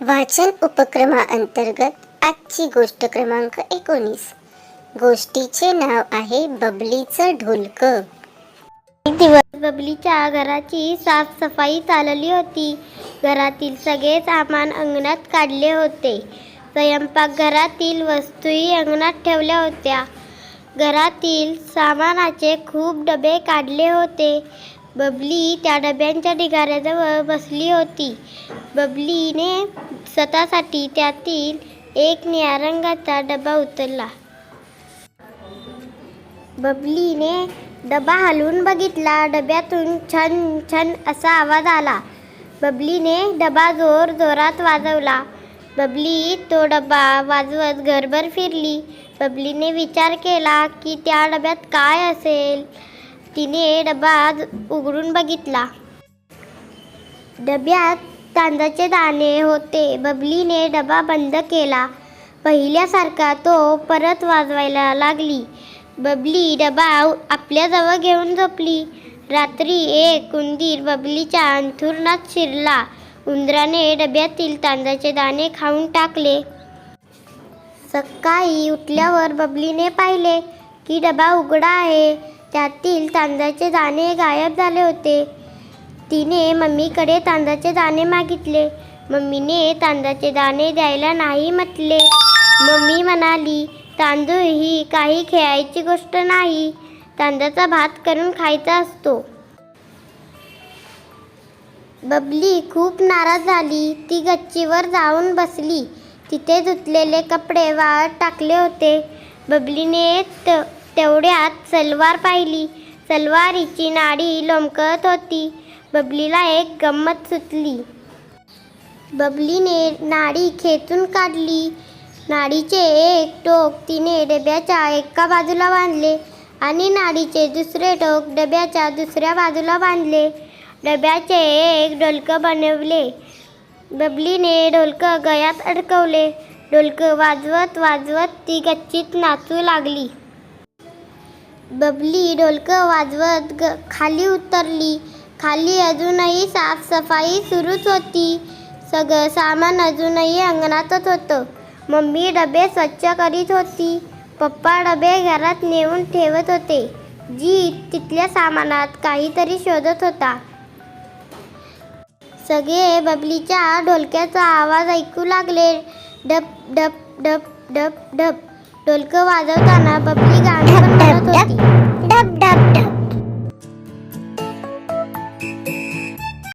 वाचन उपक्रमाअंतर्गत आजची गोष्ट क्रमांक एकोणीस. गोष्टीचे नाव आहे बबलीचं ढोलकं. एक दिवस बबलीच्या घराची साफसफाई चालली होती. घरातील सगळे सामान अंगणात काढले होते. स्वयंपाकघरातील वस्तूही अंगणात ठेवल्या होत्या. घरातील सामानाचे खूप डबे काढले होते. बबली त्या डब्यांच्या ढिगाऱ्याजवळ बसली होती. बबलीने स्वतःसाठी त्यातील एक निळ्या रंगाचा डबा उचलला. बबलीने डबा हलवून बघितला. डब्यातून छन छन असा आवाज आला. बबलीने डबा जोर जोरात वाजवला. बबली तो डबा वाजवत घरभर फिरली. बबलीने विचार केला की त्या डब्यात काय असेल? तिने डबा उघडून बघितला. डब्यात तांदळाचे दाणे होते. बबलीने डबा बंद केला. पहिल्यासारखा तो परत वाजवायला लागली. बबली डबा आपल्याजवळ घेऊन झोपली. रात्री एक उंदीर बबलीच्या अंथुरणात शिरला. उंदराने डब्यातील तांदळाचे दाणे खाऊन टाकले. सकाळी उठल्यावर बबलीने पाहिले की डबा उघडा आहे. त्यातील तांदळाचे दाणे गायब झाले होते. तिने मम्मीकडे तांदळाचे दाणे मागितले. मम्मीने तांदळाचे दाणे द्यायला नाही म्हटले. मम्मी म्हणाली तांदूळ ही काही खेळायची गोष्ट नाही. तांदळाचा भात करून खायचा असतो. बबली खूप नाराज झाली. ती गच्चीवर जाऊन बसली. तिथे धुतलेले कपडे वाळत टाकले होते. बबलीने त तेवढ्यात सलवार पाहिली. सलवारीची नाडी लोंबकळत होती. बबलीला एक गंमत सुचली. बबलीने नाडी खेचून काढली. नाडीचे एक टोक तिने डब्याच्या एका बाजूला बांधले आणि नाडीचे दुसरे टोक डब्याच्या दुसऱ्या बाजूला बांधले. डब्याचे एक डोलकं बनवले. बबलीने डोलकं गळ्यात अडकवले. डोलकं वाजवत वाजवत ती गच्चीत नाचू लागली. बबली डोलकं वाजवत ग खाली उतरली. खाली अजूनही साफसफाई सुरूच होती. सगळं सामान अजूनही अंगणातच होतं. मम्मी डबे स्वच्छ करीत होती. पप्पा डबे घरात नेऊन ठेवत होते. जी तिथल्या सामानात काहीतरी शोधत होता. सगळे बबलीच्या ढोलक्याचा आवाज ऐकू लागले. डप डप डप डप डप. ढोलकं वाजवताना बबली गाणं पण म्हणत होती.